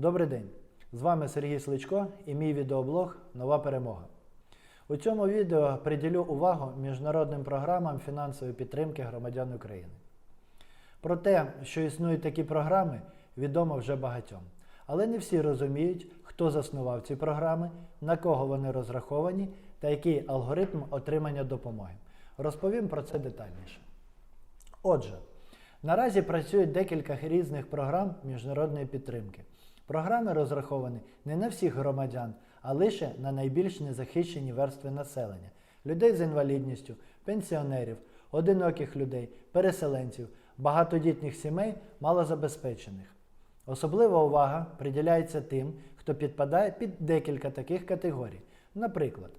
Добрий день! З вами Сергій Сличко і мій відеоблог Нова перемога. У цьому відео приділю увагу міжнародним програмам фінансової підтримки громадян України. Про те, що існують такі програми, відомо вже багатьом. Але не всі розуміють, хто заснував ці програми, на кого вони розраховані та який алгоритм отримання допомоги. Розповім про це детальніше. Отже, наразі працюють декілька різних програм міжнародної підтримки. Програми розраховані не на всіх громадян, а лише на найбільш незахищені верстви населення людей з інвалідністю, пенсіонерів, одиноких людей, переселенців, багатодітних сімей, малозабезпечених. Особлива увага приділяється тим, хто підпадає під декілька таких категорій. Наприклад,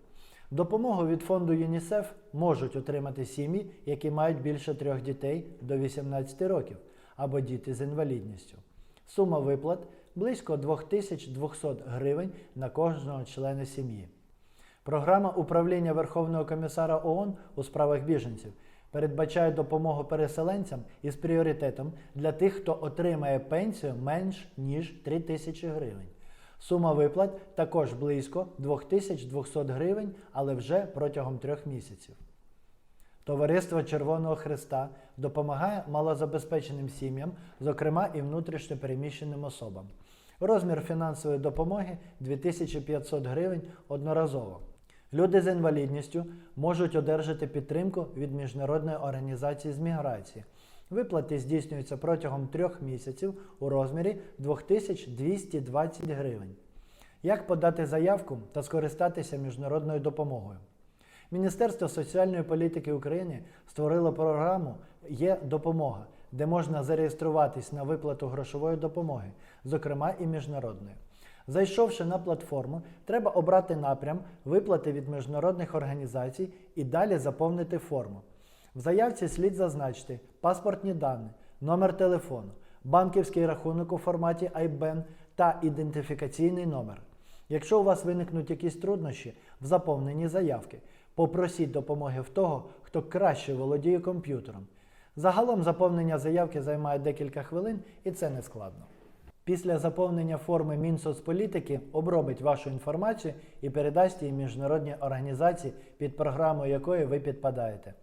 допомогу від фонду ЮНІСЕФ можуть отримати сім'ї, які мають більше трьох дітей до 18 років, або діти з інвалідністю. Сума виплат близько 2200 гривень на кожного члена сім'ї. Програма управління Верховного комісара ООН у справах біженців передбачає допомогу переселенцям із пріоритетом для тих, хто отримає пенсію менш ніж 3 тисячі гривень. Сума виплат також близько 2200 гривень, але вже протягом трьох місяців. Товариство Червоного Христа допомагає малозабезпеченим сім'ям, зокрема і внутрішньо переміщеним особам. Розмір фінансової допомоги 2500 гривень одноразово. Люди з інвалідністю можуть одержати підтримку від Міжнародної організації з міграції. Виплати здійснюються протягом трьох місяців у розмірі 2220 гривень. Як подати заявку та скористатися міжнародною допомогою? Міністерство соціальної політики України створило програму Є допомога, де можна зареєструватись на виплату грошової допомоги, зокрема і міжнародної. Зайшовши на платформу, треба обрати напрям виплати від міжнародних організацій і далі заповнити форму. В заявці слід зазначити паспортні дані, номер телефону, банківський рахунок у форматі IBAN та ідентифікаційний номер. Якщо у вас виникнуть якісь труднощі в заповненні заявки, попросіть допомоги в того, хто краще володіє комп'ютером. Загалом заповнення заявки займає декілька хвилин і це не складно. Після заповнення форми Мінсоцполітики обробить вашу інформацію і передасть її міжнародній організації, під програмою якої ви підпадаєте.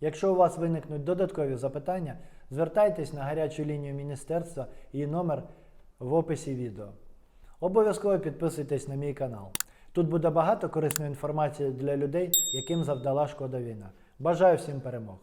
Якщо у вас виникнуть додаткові запитання, звертайтесь на гарячу лінію міністерства і номер в описі відео. Обов'язково підписуйтесь на мій канал. Тут буде багато корисної інформації для людей, яким завдала шкода війна. Бажаю всім перемог!